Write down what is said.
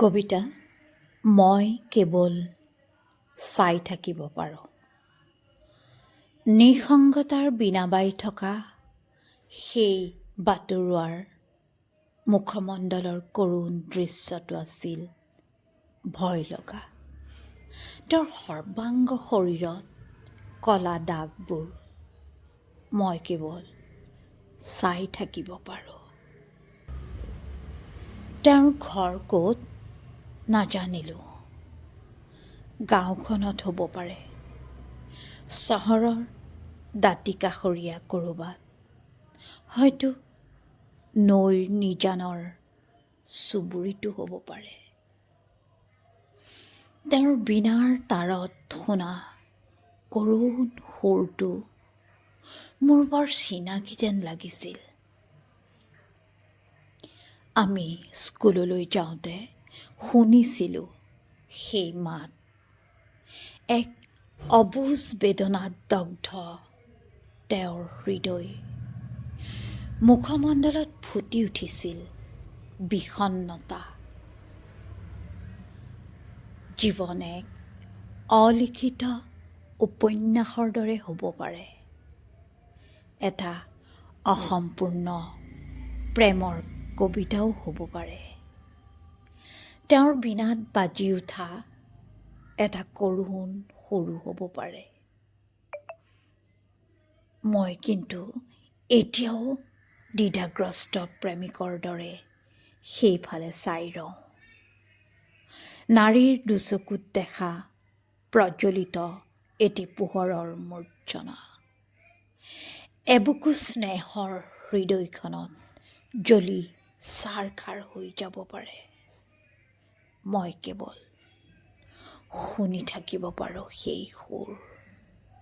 কবিতা মই কেৱল চাই থাকিব পাৰোঁ। নিসংগতাৰ বীণাবাই থকা সেই বাটৰুৱাৰ মুখমণ্ডলৰ কৰুণ দৃশ্যটো আছিল ভয় লগা। তেওঁৰ সৰ্বাংগ শৰীৰত কলা দাগবোৰ মই কেৱল চাই থাকিব পাৰোঁ। তেওঁৰ ঘৰ ক'ত? নাজানিলোঁ। গাঁওখনত হ'ব পাৰে। চহৰৰ দাঁতিকাষৰীয়া ক'ৰবাত। হয়তো নৈৰ নিজানৰ চুবুৰীতো হ'ব পাৰে। তেওঁৰ বীণাৰ তাৰত শুনা কৰুণ সুৰটো মোৰ বৰ চিনাকি যেন লাগিছিল। আমি স্কুললৈ যাওঁতে শুনিছিলোঁ। সেই মাত। এক অবুজ বেদনাত দগ্ধ তেওঁৰ হৃদয়। মুখমণ্ডলত ফুটি উঠিছিল বিষণ্ণতা। জীৱন এক অলিখিত উপন্যাসৰ দৰে হ'ব পাৰে। এটা অসম্পূৰ্ণ প্ৰেমৰ কবিতাও হ'ব পাৰে। তেওঁৰ বীণাত বাজি উঠা এটা কৰুণ সুৰো হ'ব পাৰে। মই কিন্তু এতিয়াও দ্বিধাগ্ৰস্ত প্ৰেমিকৰ দৰে সেইফালে চাই ৰওঁ। নাৰীৰ দুচকুত দেখা প্ৰজ্বলিত এটি পোহৰৰ মূৰ্ছনা। এবুকু স্নেহৰ হৃদয়খনত জ্বলি ছাৰখাৰ হৈ যাব পাৰে। মই কেৱল শুনি থাকিব পাৰোঁ সেই সুৰ।